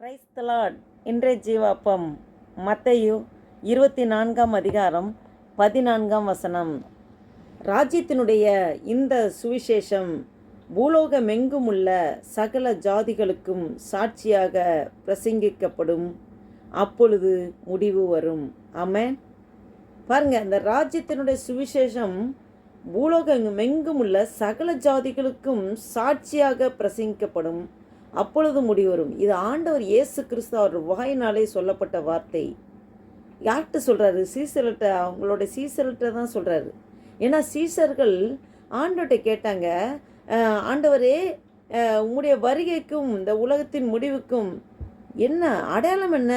கிரைஸ்தலாட் இன்றைய ஜீவாப்பம் மத்தையு இருபத்தி நான்காம் அதிகாரம் பதினான்காம் வசனம். ராஜ்யத்தினுடைய இந்த சுவிசேஷம் பூலோகமெங்கும் உள்ள சகல ஜாதிகளுக்கும் சாட்சியாக பிரசங்கிக்கப்படும். அப்பொழுது முடிவு வரும். ஆமென். பாருங்க அந்த ராஜ்யத்தினுடைய சுவிசேஷம் பூலோகமெங்கும் உள்ள சகல ஜாதிகளுக்கும் சாட்சியாக பிரசங்கிக்கப்படும். அப்பொழுது முடிவரும். இது ஆண்டவர் இயேசு கிறிஸ்து அவர் வாயினாலே சொல்லப்பட்ட வார்த்தை. யார்கிட்ட சொல்கிறாரு சீசர்கிட்ட அவங்களோட சீசர்கிட்ட தான் சொல்கிறாரு ஏன்னா சீசர்கள் ஆண்டவர்கிட்ட கேட்டாங்க ஆண்டவரே உங்களுடைய வருகைக்கும் இந்த உலகத்தின் முடிவுக்கும் என்ன அடையாளம் என்ன?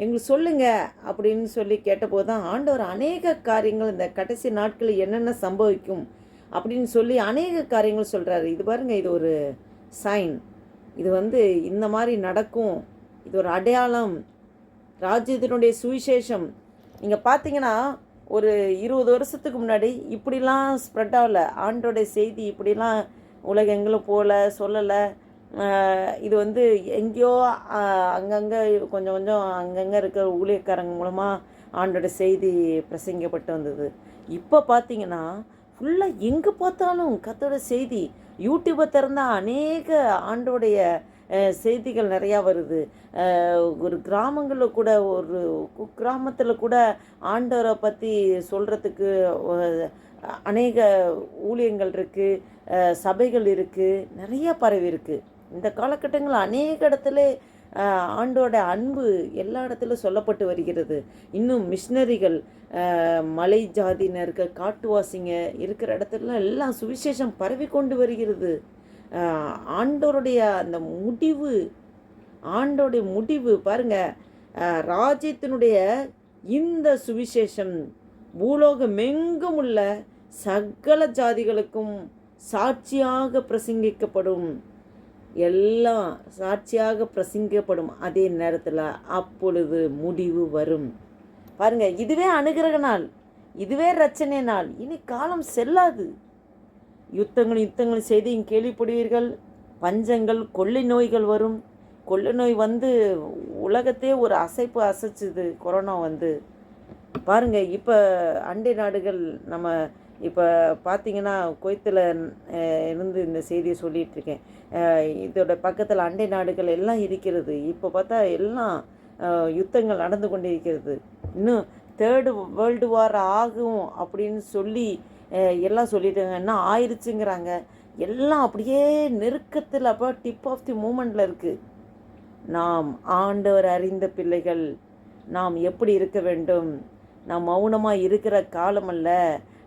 எங்களுக்கு சொல்லுங்க அப்படின்னு சொல்லி கேட்டபோது தான் ஆண்டவர் அநேக காரியங்கள் இந்த கடைசி நாட்களில் என்னென்ன சம்பவிக்கும் அப்படின்னு சொல்லி அநேக காரியங்கள் சொல்கிறாரு இது பாருங்கள் இது ஒரு சைன். இது வந்து இந்த மாதிரி நடக்கும். இது ஒரு அடையாளம். ராஜ்யத்தினுடைய சுவிசேஷம். நீங்கள் பார்த்தீங்கன்னா ஒரு இருபது வருஷத்துக்கு முன்னாடி இப்படிலாம் ஸ்ப்ரெட் ஆகல. ஆண்டோடைய செய்தி இப்படிலாம் உலகெங்கிலும் போகல சொல்லலை. இது வந்து எங்கேயோ அங்கங்கே கொஞ்சம் கொஞ்சம் அங்கங்கே இருக்கிற ஊழியக்காரங்க மூலமாக ஆண்டோட செய்தி பிரசங்கப்பட்டு வந்தது. இப்போ பார்த்தீங்கன்னா ஃபுல்லாக எங்கே பார்த்தாலும் கத்தோட செய்தி யூடியூப்பை திறந்தால் அநேக ஆண்டோடைய செய்திகள் நிறையா வருது. ஒரு கிராமங்களில் கூட ஒரு கிராமத்தில் கூட ஆண்டவரை பற்றி சொல்கிறதுக்கு அநேக ஊழியங்கள் இருக்குது சபைகள் இருக்குது நிறைய பரவி இருக்குது இந்த காலகட்டங்களில் அநேக இடத்துல ஆண்டோட அன்பு எல்லா இடத்துலையும் சொல்லப்பட்டு வருகிறது. இன்னும் மிஷினரிகள் மலை ஜாதியினர்கள் காட்டுவாசிங்க இருக்கிற இடத்துல எல்லாம் சுவிசேஷம் பரவி கொண்டு வருகிறது. ஆண்டோருடைய அந்த முடிவு ஆண்டோடைய முடிவு பாருங்க ராஜ்யத்தினுடைய இந்த சுவிசேஷம் பூலோகமெங்கும் உள்ள சகல ஜாதிகளுக்கும் சாட்சியாக பிரசங்கிக்கப்படும். எல்லாம் சாட்சியாக பிரசங்கப்படும் அதே நேரத்தில் அப்பொழுது முடிவு வரும். பாருங்க இதுவே அனுகிரக நாள் இதுவே ரச்சனை நாள். இனி காலம் செல்லாது. யுத்தங்களும் யுத்தங்களும் செய்தியும் கேள்விப்படுவீர்கள். பஞ்சங்கள் கொள்ளை நோய்கள் வரும். கொள்ளை நோய் வந்து உலகத்தையே ஒரு அசைப்பு அசைச்சுது. கொரோனா வந்து. பாருங்க இப்போ அண்டை நாடுகள் நம்ம இப்போ பார்த்தீங்கன்னா குவைத்தில் இருந்து இந்த செய்தியை சொல்லிகிட்ருக்கேன் இதோட பக்கத்தில் அண்டை நாடுகள் எல்லாம் இருக்கிறது. இப்போ பார்த்தா எல்லாம் யுத்தங்கள் நடந்து கொண்டு இருக்கிறது இன்னும் தேர்டு வேர்ல்டு வார் ஆகும் அப்படின்னு சொல்லி எல்லாம் சொல்லிட்டாங்க. என்ன ஆயிடுச்சுங்கிறாங்க எல்லாம் அப்படியே நெருக்கத்தில் அப்போ டிப் ஆஃப் தி மூமெண்ட்டில் இருக்குது நாம் ஆண்டவர் அறிந்த பிள்ளைகள். நாம் எப்படி இருக்க வேண்டும்? நாம் மௌனமாக இருக்கிற காலமல்ல.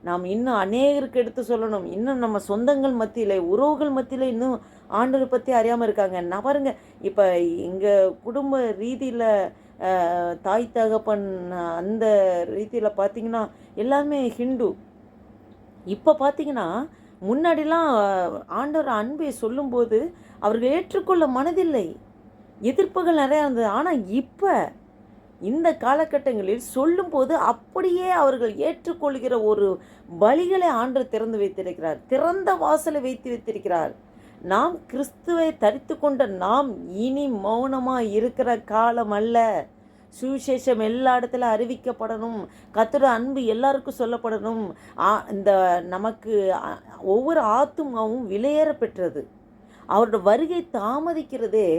நாம் இன்னும் அநேகருக்கு எடுத்து சொல்லணும். இன்னும் நம்ம சொந்தங்கள் மத்தியில் உறவுகள் மத்தியில் இன்னும் ஆண்டவரை பற்றி அறியாமல் இருக்காங்க. நான் பாருங்க இப்போ எங்கள் குடும்ப ரீதியில் தாய் தகப்பன் அந்த ரீதியில் பார்த்தீங்கன்னா எல்லாமே ஹிந்து. இப்போ பார்த்தீங்கன்னா முன்னாடிலாம் ஆண்டவர் அன்பை சொல்லும்போது அவர்கள் ஏற்றுக்கொள்ள மனதில்லை. எதிர்ப்புகள் நிறையா இருந்தது. ஆனால் இப்போ இந்த காலகட்டங்களில் சொல்லும்போது அப்படியே அவர்கள் ஏற்றுக்கொள்கிற ஒரு வழிகளை ஆண்டு திறந்து வைத்திருக்கிறார். திறந்த வாசலை வைத்து வைத்திருக்கிறார். நாம் கிறிஸ்துவை தரித்து கொண்ட நாம் இனி மௌனமாக இருக்கிற காலம் அல்ல. சுவிசேஷம் எல்லா இடத்துல அறிவிக்கப்படணும். கத்துற அன்பு எல்லாருக்கும் சொல்லப்படணும். இந்த நமக்கு ஒவ்வொரு ஆத்துமாவும் விலையேற பெற்றது அவரோட வருகை தாமதிக்கிறதே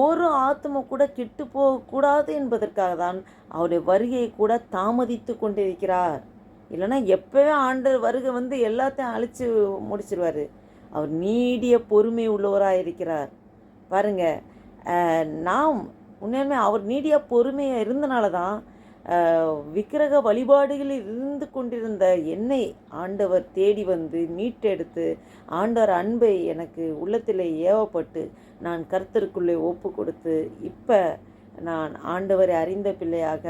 ஒரு ஆத்மா கூட கெட்டு போகக்கூடாது என்பதற்காக தான் அவருடைய வருகையை கூட தாமதித்து கொண்டிருக்கிறார். இல்லைன்னா எப்போவே ஆண்டவர் வருகை வந்து எல்லாத்தையும் அழிச்சு முடிச்சிருவார். அவர் நீடிய பொறுமை உள்ளவராக இருக்கிறார். பாருங்க நாம் உண்மையுமே அவர் நீடிய பொறுமையாக இருந்தனால தான் விக்கிரக வழிபாடுகளில் இருந்து கொண்டிருந்த என்னை ஆண்டவர் தேடி வந்து மீட்டெடுத்து ஆண்டவர் அன்பை எனக்கு உள்ளத்தில் ஏவப்பட்டு நான் கர்த்தருக்குள்ளே ஒப்பு கொடுத்து இப்போ நான் ஆண்டவரை அறிந்த பிள்ளையாக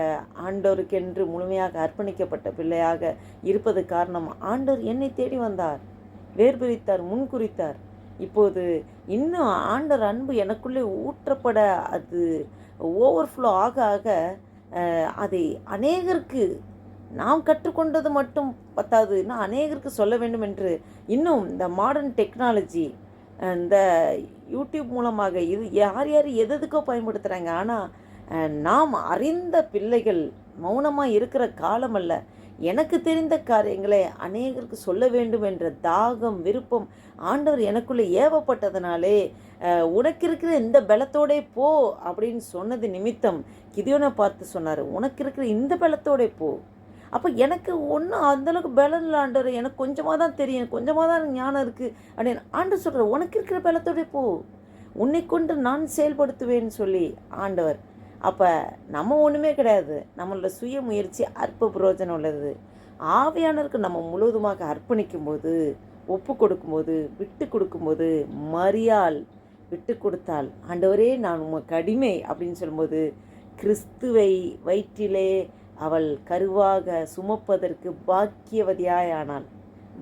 ஆண்டவருக்கென்று முழுமையாக அர்ப்பணிக்கப்பட்ட பிள்ளையாக இருப்பது காரணம் ஆண்டவர் என்னை தேடி வந்தார் வேர்பிரித்தார் முன்குறித்தார். இப்போது இன்னும் ஆண்டவர் அன்பு எனக்குள்ளே ஊற்றப்பட அது ஓவர்ஃப்ளோ ஆக ஆக அதை அநேகருக்கு நாம் கற்றுக்கொண்டது மட்டும் பத்தாது. நான் அநேகருக்கு சொல்ல வேண்டும் என்று இன்னும் இந்த மாடர்ன் டெக்னாலஜி இந்த யூடியூப் மூலமாக இது யார் யார் எதுக்கோ பயன்படுத்துகிறாங்க ஆனால் நாம் அறிந்த பிள்ளைகள் மௌனமாக இருக்கிற காலம் அல்ல. எனக்கு தெரிந்த காரியங்களை அநேகருக்கு சொல்ல வேண்டும் என்ற தாகம் விருப்பம் ஆண்டவர் எனக்குள்ளே ஏவப்பட்டதுனாலே உனக்கு இருக்கிற இந்த பலத்தோடே போ அப்படின்னு சொன்னது நிமித்தம் கிதியோனை பார்த்து சொன்னார். உனக்கு இருக்கிற இந்த பலத்தோடே போ. அப்போ எனக்கு ஒன்றும் அந்தளவுக்கு பலன் இல்லை ஆண்டவர். எனக்கு கொஞ்சமாக தான் தெரியும். கொஞ்சமாக தான் ஞானம் இருக்குது அப்படின்னு ஆண்டவர் சொல்கிறார் உனக்கு இருக்கிற பலத்தோடே போ. உன்னை கொண்டு நான் செயல்படுத்துவேன்னு சொல்லி ஆண்டவர் அப்போ நம்ம ஒன்றுமே கிடையாது. நம்மளோட சுய முயற்சி அற்ப பிரயோஜனம் உள்ளது. ஆவியானருக்கு நம்ம முழுவதுமாக அர்ப்பணிக்கும் போது ஒப்பு கொடுக்கும்போது விட்டு கொடுக்கும்போது மரியாள் விட்டு கொடுத்தால் ஆண்டவரே நான் உமக்கு அடிமை அப்படின்னு சொல்லும்போது கிறிஸ்துவை வயிற்றிலே அவள் கருவாக சுமப்பதற்கு பாக்கியவதியாயானாள்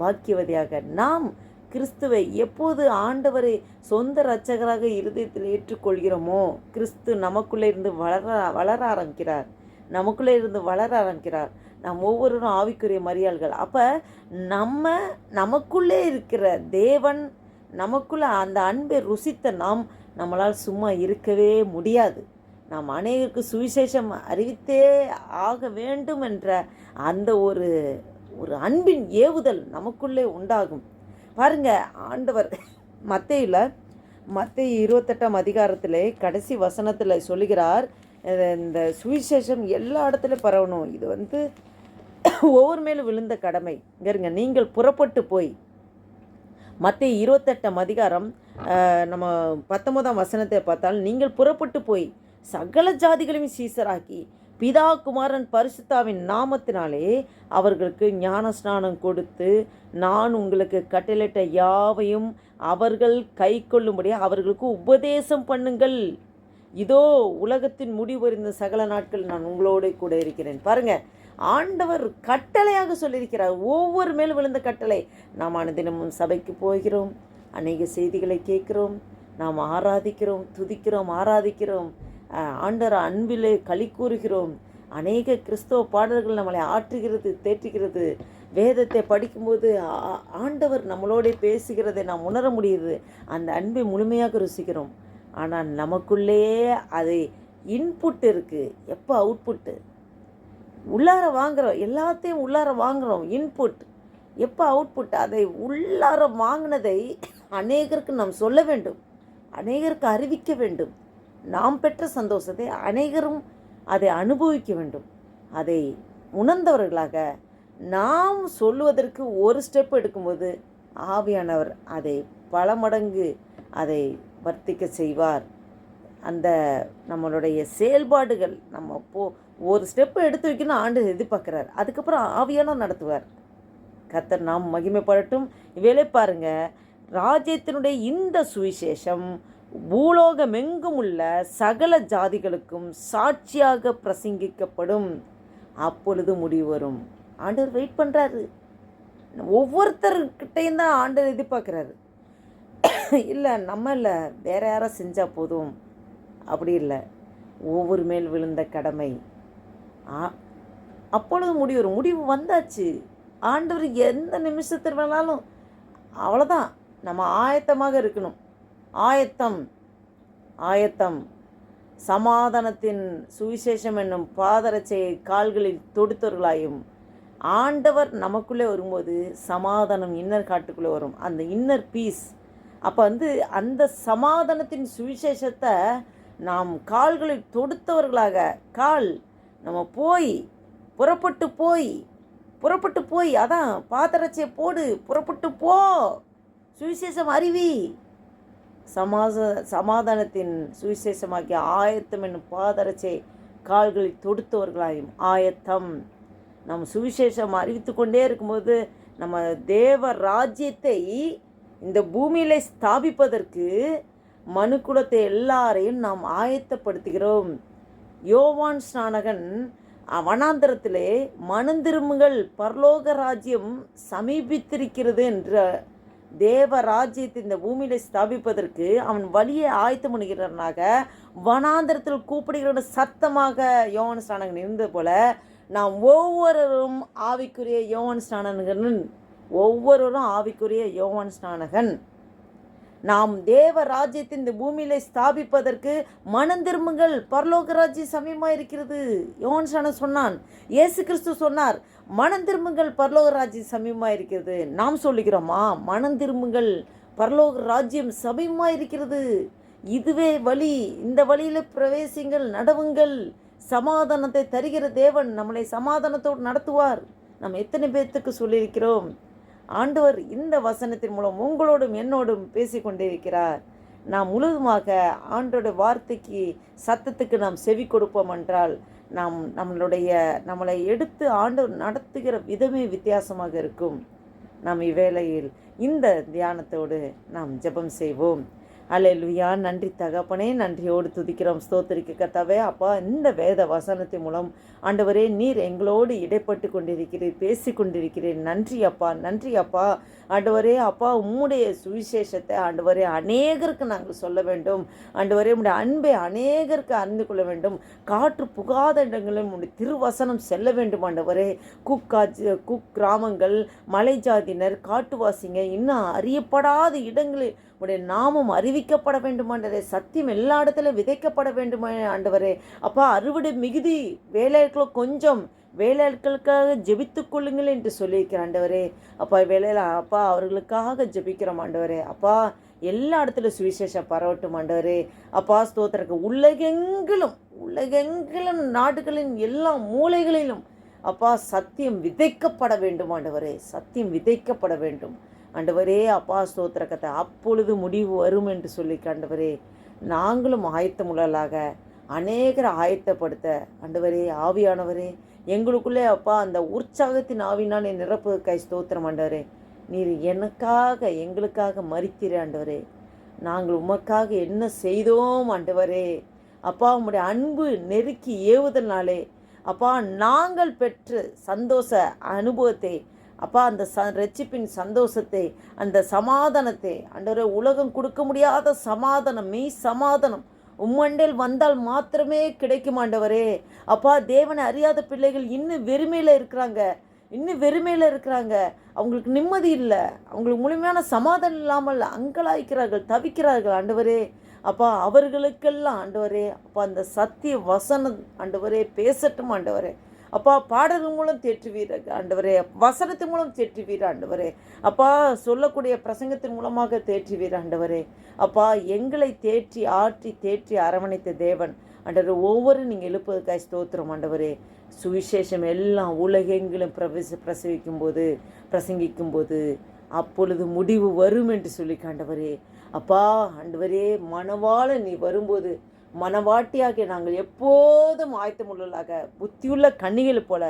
பாக்கியவதியாக நாம் கிறிஸ்துவை எப்போது ஆண்டவரை சொந்த இரட்சகராக இருதயத்தில் ஏற்றுக்கொள்கிறோமோ கிறிஸ்து நமக்குள்ளே இருந்து வளர வளர ஆரம்பிக்கிறார். நமக்குள்ளே இருந்து வளர ஆரம்பிக்கிறார். நாம் ஒவ்வொருவரும் ஆவிக்குரிய மரியாள்கள். அப்போ நம்ம நமக்குள்ளே இருக்கிற தேவன் நமக்குள்ளே அந்த அன்பை ருசித்த நாம் நம்மளால் சும்மா இருக்கவே முடியாது. நாம் அநேகருக்கு சுவிசேஷம் அறிவித்தே ஆக வேண்டும் என்ற அந்த ஒரு ஒரு அன்பின் ஏவுதல் நமக்குள்ளே உண்டாகும். பாருங்க ஆண்டவர் மத்தையில் மத்திய இருபத்தெட்டாம் அதிகாரத்திலே கடைசி வசனத்தில் சொல்லுகிறார். இந்த சுவிசேஷம் எல்லா இடத்துலையும் பரவணும். இது வந்து ஒவ்வொரு மேலும் விழுந்த கடமை. இருங்க நீங்கள் புறப்பட்டு போய் மத்திய இருபத்தெட்டாம் அதிகாரம் நம்ம பத்தொன்பதாம் வசனத்தை பார்த்தால் நீங்கள் புறப்பட்டு போய் சகல ஜாதிகளையும் சீசராக்கி பிதா குமாரன் பரிசுத்தாவின் நாமத்தினாலே அவர்களுக்கு ஞான ஸ்நானம் கொடுத்து நான் உங்களுக்கு கட்டளையிட்ட யாவையும் அவர்கள் கை கொள்ளும்படி அவர்களுக்கு உபதேசம் பண்ணுங்கள். இதோ உலகத்தின் முடிவறிந்த சகல நாட்கள் நான் உங்களோடு கூட இருக்கிறேன். பாருங்க ஆண்டவர் கட்டளையாக சொல்லியிருக்கிறார். ஒவ்வொரு மேல் விழுந்த கட்டளை. நாம் அனுதினமும் சபைக்கு போகிறோம் அநேக செய்திகளை கேட்கிறோம் நாம் ஆராதிக்கிறோம் துதிக்கிறோம் ஆராதிக்கிறோம். அஹ், ஆண்டவர் அன்பிலே களி கூறுகிறோம். அநேக கிறிஸ்தவ பாடல்கள் நம்மளை ஆற்றுகிறது தேற்றுகிறது. வேதத்தை படிக்கும்போது ஆ- ஆண்டவர் நம்மளோட பேசுகிறதை நாம் உணர முடியுது. அந்த அன்பை முழுமையாக ருசிக்கிறோம். ஆனால் நமக்குள்ளேயே அது இன்புட் இருக்குது எப்போ அவுட்புட்டு உள்ளார வாங்குகிறோம் எல்லாத்தையும் உள்ளார வாங்குகிறோம் இன்புட் எப்போ அவுட்புட் அதை உள்ளார வாங்கினதை அநேகருக்கு நாம் சொல்ல வேண்டும். அநேகருக்கு அறிவிக்க வேண்டும். நாம் பெற்ற சந்தோஷத்தை அனைவரும் அதை அனுபவிக்க வேண்டும். அதை உணர்ந்தவர்களாக நாம் சொல்லுவதற்கு ஒரு ஸ்டெப் எடுக்கும்போது ஆவியானவர் அதை பல மடங்கு அதை வர்த்திக்க செய்வார். அந்த நம்மளுடைய செயல்பாடுகள் நம்ம போ ஒரு ஸ்டெப் எடுத்து வைக்கணும் ஆண்டு எதிர்பார்க்குறார். அதுக்கப்புறம் ஆவியானவர் நடத்துவார். கத்தர் நாம் மகிமைப்படட்டும். வேலை பாருங்கள் ராஜ்யத்தினுடைய இந்த சுவிசேஷம் பூலோகமெங்கும் உள்ள சகல ஜாதிகளுக்கும் சாட்சியாக பிரசங்கிக்கப்படும். அப்பொழுது முடிவு வரும் ஆண்டவர் வெயிட் பண்ணுறாரு ஒவ்வொருத்தர்கிட்டையும் தான் ஆண்டவர் எதிர்பார்க்குறாரு. இல்லை நம்ம இல்லை. வேற யாரோ செஞ்சால் போதும். அப்படி இல்லை. ஒவ்வொரு மேல் விழுந்த கடமை. ஆ- அப்பொழுது முடிவு வரும். முடிவு வந்தாச்சு. ஆண்டவர் எந்த நிமிஷத்தில் வேணாலும் அவ்வளோதான் நம்ம ஆயத்தமாக இருக்கணும். ஆயத்தம் ஆயத்தம். சமாதானத்தின் சுவிசேஷம் என்னும் பாதரட்சையை கால்களில் தொடுத்தவர்களாயும் ஆண்டவர் நமக்குள்ளே வரும்போது சமாதானம் இன்னர் காட்டுக்குள்ளே வரும். அந்த இன்னர் பீஸ். அப்போ வந்து அந்த சமாதானத்தின் சுவிசேஷத்தை நாம் கால்களில் தொடுத்தவர்களாக கால் நம்ம போய் புறப்பட்டு போய் புறப்பட்டு போய் அதான் பாதரட்சையை போடு புறப்பட்டு போ. சுவிசேஷம் அறிவி சமாச சமாதானத்தின் சுவிசேஷமாகிய ஆயத்தம் என்னும் பாதரச்சை கால்களில் தொடுத்தவர்களாயும் ஆயத்தம். நம்ம சுவிசேஷம் அறிவித்து கொண்டே இருக்கும்போது நம்ம தேவ ராஜ்யத்தை இந்த பூமியில ஸ்தாபிப்பதற்கு மனுக்குலத்தை எல்லாரையும் நாம் ஆயத்தப்படுத்துகிறோம். யோவான் ஸ்நானகன் வனாந்திரத்திலே வனாந்தரத்திலே மனந்திரும்புகள் பரலோக ராஜ்யம் சமீபித்திருக்கிறது என்ற தேவ ராஜ்யத்தை இந்த பூமியில் ஸ்தாபிப்பதற்கு அவன் வழியை ஆயத்தம் பண்ணுகிறவனாக வனாந்திரத்தில் கூப்பிடுகிறவன் சத்தமாக யோவன் ஸ்நானகன் இருந்தது போல நாம் ஒவ்வொருவரும் ஆவிக்குரிய யோவன் ஸ்நானகன் ஒவ்வொருவரும் ஆவிக்குரிய யோவான் ஸ்நானகன். நாம் தேவ ராஜ்யத்தை இந்த பூமியிலே ஸ்தாபிப்பதற்கு மனம் திரும்புங்கள். பரலோக ராஜ்யம் சமயமாக இருக்கிறது யோன்சான சொன்னான் இயேசு கிறிஸ்து சொன்னார் மனம் திரும்புங்கள் பரலோக ராஜ்யம் சமயமாக இருக்கிறது நாம் சொல்லுகிறோமா மனம் திரும்புங்கள் பரலோக ராஜ்யம் சமயமாக இருக்கிறது இதுவே வழி. இந்த வழியில் பிரவேசிங்கள் நடவுங்கள். சமாதானத்தை தருகிற தேவன் நம்மளை சமாதானத்தோடு நடத்துவார். நம்ம எத்தனை பேர்த்துக்கு சொல்லியிருக்கிறோம்? ஆண்டவர் இந்த வசனத்தின் மூலம் உங்களோடும் என்னோடும் பேசிக்கொண்டிருக்கிறார். நாம் முழுவதுமாக ஆண்டோட வார்த்தைக்கு சத்தத்துக்கு நாம் செவி கொடுப்போம் என்றால் நாம் நம்மளுடைய நம்மளை எடுத்து ஆண்டு நடத்துகிற விதமே வித்தியாசமாக இருக்கும். நாம் இவ்வேளையில் இந்த தியானத்தோடு நாம் ஜெபம் செய்வோம். அல்லேலூயா நன்றி தகப்பனே நன்றியோடு துதிக்கிறோம். ஸ்தோத்திரிக்க கத்தாவே அப்பா இந்த வேத வசனத்தின் மூலம் ஆண்டவரே நீர் எங்களோடு இடைப்பட்டு கொண்டிருக்கிறீர் பேசி கொண்டிருக்கிறீர். நன்றி அப்பா நன்றி அப்பா. ஆண்டவரே அப்பா உம்முடைய சுவிசேஷத்தை ஆண்டவரே அநேகருக்கு நாங்கள் சொல்ல வேண்டும். ஆண்டவரே உடைய அன்பை அநேகருக்கு அறிந்து கொள்ள வேண்டும். காற்று புகாத இடங்களிலும் உடைய திருவசனம் செல்ல வேண்டும் ஆண்டவரே. குக்கா குக் கிராமங்கள் மலை ஜாதியினர் காட்டுவாசிங்க இன்னும் அறியப்படாத இடங்களில் உடைய நாமம் அறிவிக்கப்பட வேண்டுமாண்டவரே சத்தியம் எல்லா இடத்துலையும் விதைக்கப்பட வேண்டுமா ஆண்டவரே. அப்பா அறுவடை மிகுதி வேலைகளுக்கு கொஞ்சம் வேலையாட்களுக்காக ஜெபித்து கொள்ளுங்கள் என்று சொல்லியிருக்கிற ஆண்டவரே. அப்பா வேலையில் அப்பா அவர்களுக்காக ஜெபிக்கிறோம் ஆண்டவரே. அப்பா எல்லா இடத்துல சுவிசேஷம் பரவட்டும் ஆண்டவரே. அப்பா ஸ்தோத்திரக்கு உலகெங்கிலும் உலகெங்கிலும் நாடுகளின் எல்லா மூலைகளிலும் அப்பா சத்தியம் விதைக்கப்பட வேண்டும் ஆண்டவரே. சத்தியம் விதைக்கப்பட வேண்டும். ஆண்டவரே அப்பா ஸ்தோத்திரக்கத்தை அப்பொழுது முடிவு வரும் என்று சொல்லி ஆண்டவரே நாங்களும் ஆயத்தமுள்ளலாக அநேகரை ஆயத்தப்படுத்த ஆண்டவரே ஆவியானவரே எங்களுக்குள்ளே அப்பா அந்த உற்சாகத்தின் ஆவினாலே நிரப்புவதற்காய் ஸ்தோத்திரம் ஆண்டவரே. நீர் எனக்காக எங்களுக்காக மறித்திர ஆண்டவரே. நாங்கள் உமக்காக என்ன செய்தோம் ஆண்டவரே. அப்பா உம்முடைய அன்பு நெருக்கி ஏவுதல்னாலே அப்பா நாங்கள் பெற்ற சந்தோஷ அனுபவத்தை அப்பா அந்த ச ரட்சிப்பின் சந்தோஷத்தை அந்த சமாதானத்தை அன்றரை உலகம் கொடுக்க முடியாத சமாதானம் மெய் சமாதானம் உம்மண்டில் வந்தால் மாத்திரமே கிடைக்கும் ஆண்டவரே. அப்பா தேவனை அறியாத பிள்ளைகள் இன்னும் வெறுமையில் இருக்கிறாங்க. இன்னும் வெறுமையில் இருக்கிறாங்க. அவங்களுக்கு நிம்மதி இல்லை. அவங்களுக்கு முழுமையான சமாதானம் இல்லாமல் அங்கலாய்க்கிறார்கள் தவிக்கிறார்கள் ஆண்டவரே. அப்பா அவர்களுக்கெல்லாம் ஆண்டவரே அப்பா அந்த சத்திய வசனம் ஆண்டவரே பேசட்டும் ஆண்டவரே. அப்பா பாடல்கள் மூலம் தேற்றுவீர் ஆண்டவரே. வசனத்தின் மூலம் தேற்றுவீர் ஆண்டவரே. அப்பா சொல்லக்கூடிய பிரசங்கத்தின் மூலமாக தேற்றுவீர் ஆண்டவரே. அப்பா எங்களை தேற்றி ஆற்றி தேற்றி அரவணைத்த தேவன். ஆண்டவர் ஒவ்வொரு நீங்கள் எழுப்பதுக்காய் ஸ்தோத்திரம் ஆண்டவரே. சுவிசேஷம் எல்லாம் உலகெங்கிலும் பிரவேச பிரசவிக்கும் போது பிரசங்கிக்கும் போது அப்பொழுது முடிவு வரும் என்று சொல்லி காண்டவரே. அப்பா ஆண்டவரே மனவாள நீ வரும்போது மனவாட்டியாகிய நாங்கள் எப்போதும் ஆயத்தமுள்ளதாக புத்தியுள்ள கண்ணிகள் போல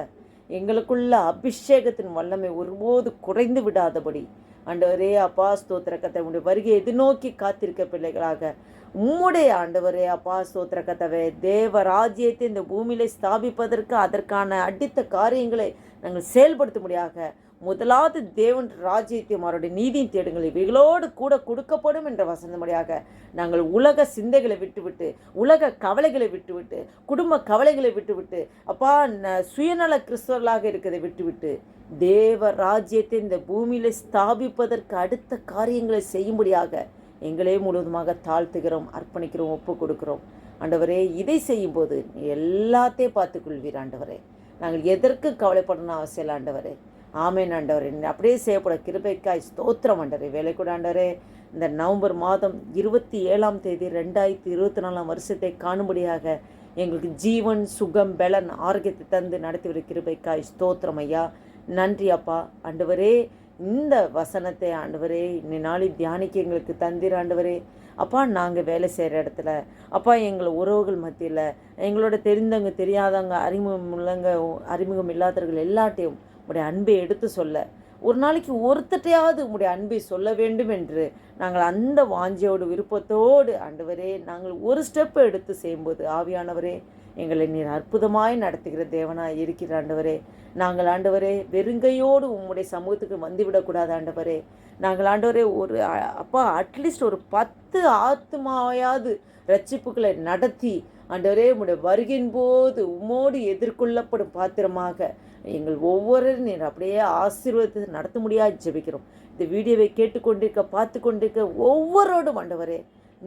எங்களுக்குள்ள அபிஷேகத்தின் வல்லமை ஒருபோது குறைந்து விடாதபடி. ஆண்டவரே அப்பா ஸ்தோத்திர கத்தை உடைய வருகை எதிர்நோக்கி காத்திருக்க பிள்ளைகளாக. உம்முடைய ஆண்டவரே அப்பா ஸ்தோத்திர கத்தவை தேவ ராஜ்யத்தை இந்த பூமியிலே ஸ்தாபிப்பதற்கு அதற்கான அடித்த காரியங்களை நாங்கள் செயல்படுத்த முடியாக முதலாவது தேவன் ராஜ்யத்தையும் அவருடைய நீதியும் தேடுங்கள். இவைகளோடு கூட கொடுக்கப்படும் என்ற வசந்தபடியாக நாங்கள் உலக சிந்தைகளை விட்டுவிட்டு உலக கவலைகளை விட்டுவிட்டு குடும்ப கவலைகளை விட்டுவிட்டு அப்பா ந- சுயநல கிறிஸ்தவர்களாக இருக்கிறதை விட்டுவிட்டு தேவ ராஜ்யத்தை இந்த பூமியில் ஸ்தாபிப்பதற்கு அடுத்த காரியங்களை செய்யும்படியாக எங்களே முழுவதுமாக தாழ்த்துகிறோம் அர்ப்பணிக்கிறோம் ஒப்பு கொடுக்கிறோம். ஆண்டவரே இதை செய்யும்போது எல்லாத்தையும் பார்த்துக்கொள்வீர் ஆண்டவரே. நாங்கள் எதற்கு கவலைப்படணும் அவசியம் இல்லை ஆண்டவரே. ஆமேன் ஆண்டவரே. அப்படியே செய்யப்பட கிருபைக்காய் ஸ்தோத்திரம் ஆண்டவரே. வேலை கூட ஆண்டவரே இந்த நவம்பர் மாதம் இருபத்தி ஏழாம் தேதி ரெண்டாயிரத்தி இருபத்தி நாலாம் வருஷத்தை காணும்படியாக எங்களுக்கு ஜீவன் சுகம் பலன் ஆரோக்கியத்தை தந்து நடத்தி கிருபைக்காய் ஸ்தோத்திரம் ஐயா. நன்றி அப்பா. ஆண்டவரே இந்த வசனத்தை ஆண்டவரே இன்னை நாளில் தியானிக்க எங்களுக்கு தந்திர ஆண்டவரே. அப்பா நாங்கள் வேலை செய்கிற இடத்துல அப்பா எங்களை உறவுகள் மத்தியில் எங்களோட தெரிந்தவங்க தெரியாதவங்க அறிமுகம் உள்ளவங்க அறிமுகம் இல்லாதவர்கள் எல்லாட்டையும் உடைய அன்பை எடுத்து சொல்ல. ஒரு நாளைக்கு ஒருத்தட்டையாவது உம்முடைய அன்பை சொல்ல வேண்டும் என்று நாங்கள் அந்த வாஞ்சையோடு விருப்பத்தோடு ஆண்டவரே நாங்கள் ஒரு ஸ்டெப் எடுத்து செய்யும்போது ஆவியானவரே எங்களை நீர் அற்புதமாய் நடத்துகிற தேவனாய் இருக்கிற ஆண்டவரே. நாங்கள் ஆண்டவரே வெறுங்கையோடு உம்முடைய சமூகத்துக்கு வந்துவிடக்கூடாது ஆண்டவரே. நாங்கள் ஆண்டவரே ஒரு அப்பா அட்லீஸ்ட் ஒரு பத்து ஆத்மாவையாவது ரட்சிப்புகளை நடத்தி ஆண்டவரே உம்முடைய வருகின் போது உம்மோடு எதிர்கொள்ளப்படும் பாத்திரமாக எங்கள் ஒவ்வொரு நீர் அப்படியே ஆசீர்வாதத்தை நடத்த முடியாது ஜெபிக்கிறோம். இந்த வீடியோவை கேட்டுக்கொண்டிருக்க பார்த்து கொண்டிருக்க ஒவ்வொருவரோடும் ஆண்டவரே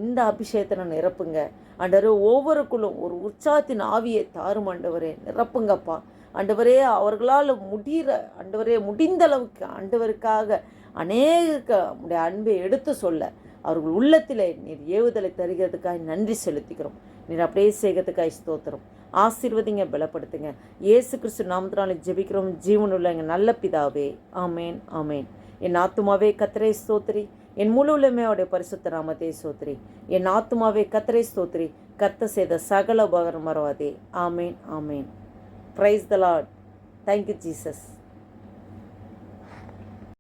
இந்த அபிஷேகத்தை நான் நிரப்புங்க. ஆண்டவரே ஒவ்வொருக்குள்ளும் ஒரு உற்சாகத்தின் ஆவியை தாரும் ஆண்டவரே நிரப்புங்கப்பா. ஆண்டவரே அவர்களால் முடிகிற ஆண்டவரே முடிந்த அளவுக்கு ஆண்டவருக்காக அநேக உடைய அன்பை எடுத்து சொல்ல அவர்கள் உள்ளத்தில் நீர் ஏவுதலை தருகிறதுக்காக நன்றி செலுத்திக்கிறோம். நீர் அப்படியே செய்கிறதுக்காக ஸ்தோத்திரம். ஆசீர்வதிங்க பலப்படுத்துங்க. இயேசு கிறிஸ்து நாமத்தினாலே ஜெபிக்கிறோம். ஜீவனுள்ள எங்கள் நல்ல பிதாவே. ஆமேன் ஆமேன். என் ஆத்துமாவே கத்திரை ஸ்தோத்திரி. என் முழு உள்ளமே அவருடைய பரிசுத்த நாமத்தை சோத்ரி என் ஆத்துமாவே கத்திரை ஸ்தோத்ரி கத்த செய்த சகல உபகரம் மறவாதே. Amen amen. Praise the lord thank you Jesus